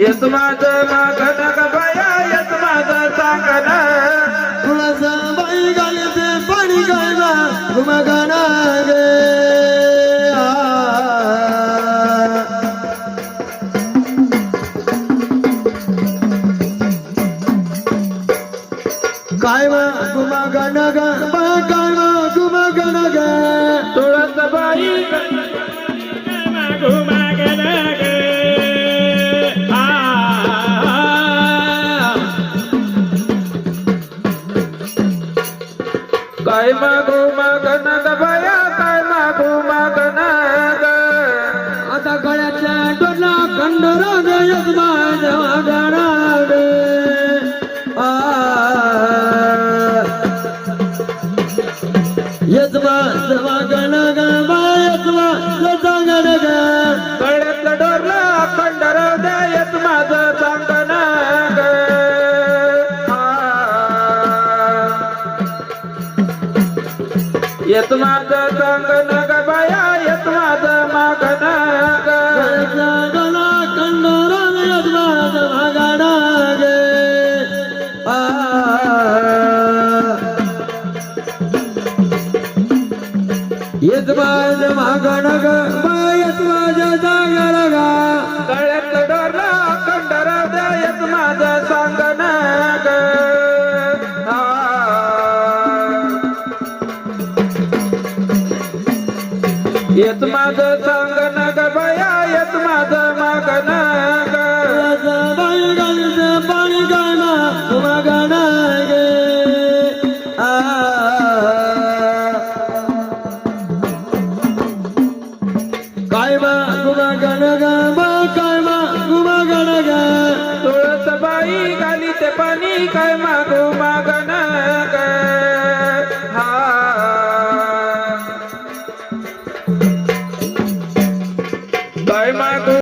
माझं मागण ग बाया येत माझं सांगण. तुळसा बाई गायचे पाणी गायला मगन गे काय मा घुमगान गण गा काय मा गण गा काय मागू मागन दबाया काय मागू मागन आता गळ्यातल्या डोला खंडरा यजमान वागाना यजमान वागण येत माझं सांगण ग बाया येत माझं मागण ग गळ्यातल्या डोला खंडरा ग यजमान वागाना जागरा. येत माझं सांगण ग बाया येत माझं मागण गे आ. काय बा घुमगान ग बा काय बा घुमगान ग तुळस बाई गाली ते पाणी काय मागू 来，麦。